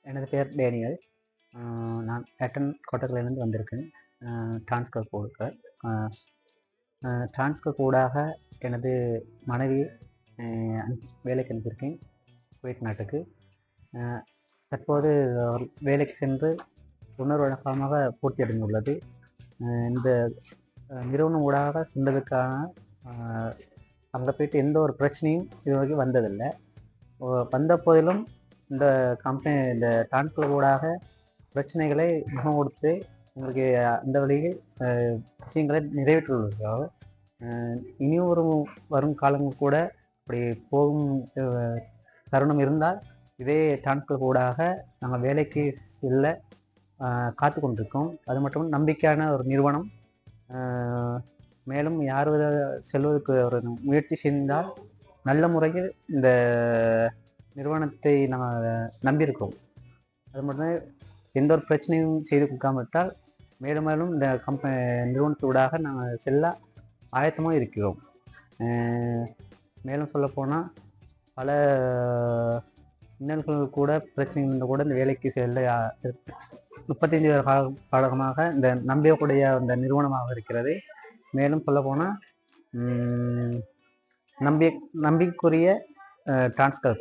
எனது பெயர் டேனியல். நான் பேட்டன் கோட்டக்கிலிருந்து வந்திருக்கேன். டிரான்ஸ்கர் கொடுக்க. டிரான்ஸ்கர் கூடாக எனது மனைவி அனுப்பி- வேலைக்கு அனுப்பியிருக்கேன் குவைட் நாட்டுக்கு. தற்போது வேலைக்கு சென்று உணர்வு வழக்கமாக பூர்த்தி அடைந்துள்ளது. இந்த நிறுவனம் ஊடாக சென்றதுக்கான அங்கே போயிட்டு எந்த ஒரு பிரச்சனையும் இது வரைக்கும் வந்ததில்லை வந்த போதிலும் இந்த கம்பெனி இந்த டிரான்ஸ்பர் ஊடாக பிரச்சனைகளை முகம் கொடுத்து உங்களுக்கு அந்த வழியில் விஷயங்களை நிறைவேற்றுவதற்காக இனி ஒரு வரும் காலங்கள் கூட அப்படி போகும் தருணம் இருந்தால் இதே டிரான்ஸ்பர் ஊடாக நாங்கள் வேலைக்கு செல்ல காத்து கொண்டிருக்கோம். அது மட்டும் நம்பிக்கையான ஒரு நிறுவனம். மேலும் யார் செல்வதற்கு ஒரு முயற்சி செய்தால் நல்ல முறையில் இந்த நிறுவனத்தை நாங்கள் நம்பியிருக்கோம். அது மட்டும் எந்த ஒரு பிரச்சனையும் செய்து கொடுக்காம விட்டால் மேலும் மேலும் இந்த கம்ப நிறுவனத்தூடாக நாங்கள் செல்ல ஆயத்தமாக இருக்கிறோம். மேலும் சொல்லப்போனால் பல இன்னல்கள் கூட பிரச்சனை இருந்தால் கூட இந்த வேலைக்கு செல்ல முப்பத்தஞ்சு முப்பத்தைந்து கால காலமாக இந்த நம்பியக்கூடிய அந்த நிறுவனமாக இருக்கிறது. மேலும் சொல்லப்போனால் நம்பி நம்பிக்கைக்குரிய டிரான்ஸ்கர்